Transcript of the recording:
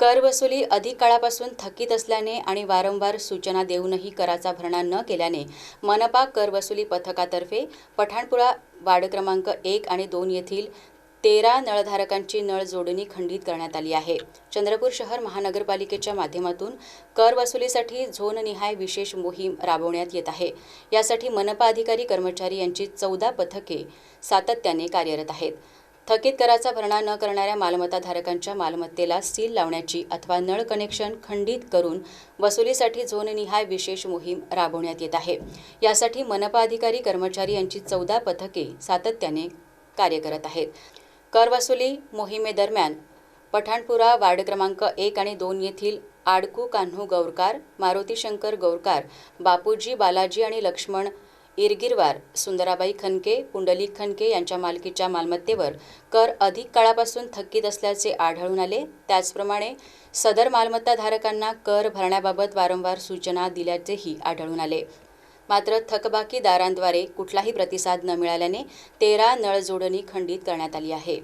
कर वसुली अधिक काळापासून थकीत असल्याने आणि वारंवार सूचना देऊनही कराचा भरणा न केल्याने मनपा कर वसुली पथकातर्फे पठाणपुरा वार्ड क्रमांक एक आणि दोन येथील तेरा नळधारकांची नळ जोडणी खंडित करण्यात आली आहे. चंद्रपूर शहर महानगरपालिकेच्या माध्यमातून कर वसुलीसाठी झोननिहाय विशेष मोहीम राबवण्यात येत आहे. यासाठी मनपा अधिकारी कर्मचारी यांची चौदा पथके सातत्याने कार्यरत आहेत. थकीत कराचा भरणा न करणाऱ्या मालमत्ताधारकांच्या मालमत्तेला सील लावण्याची अथवा नळ कनेक्शन खंडित करून वसुलीसाठी झोननिहाय विशेष मोहीम राबवण्यात येत आहे. यासाठी मनपा अधिकारी कर्मचारी यांची चौदा पथके सातत्याने कार्य करत आहेत. कर वसुली मोहिमेदरम्यान पठाणपुरा वार्ड क्रमांक एक आणि दोन येथील आडकू कान्हू गौरकार मारुती शंकर गौरकार बापूजी बालाजी आणि लक्ष्मण इरगिरवार सुंदराबाई खनके पुंडलिक खनके यांच्या मालकीच्या मालमत्तेवर कर अधिक काळापासून थकीत असल्याचे आढळून आले. त्याचप्रमाणे सदर मालमत्ताधारकांना कर भरण्याबाबत वारंवार सूचना दिल्याचेही आढळून आले. मात्र थकबाकीदारांद्वारे कुठलाही प्रतिसाद न मिळाल्याने तेरा नळजोडणी खंडित करण्यात आली आहे.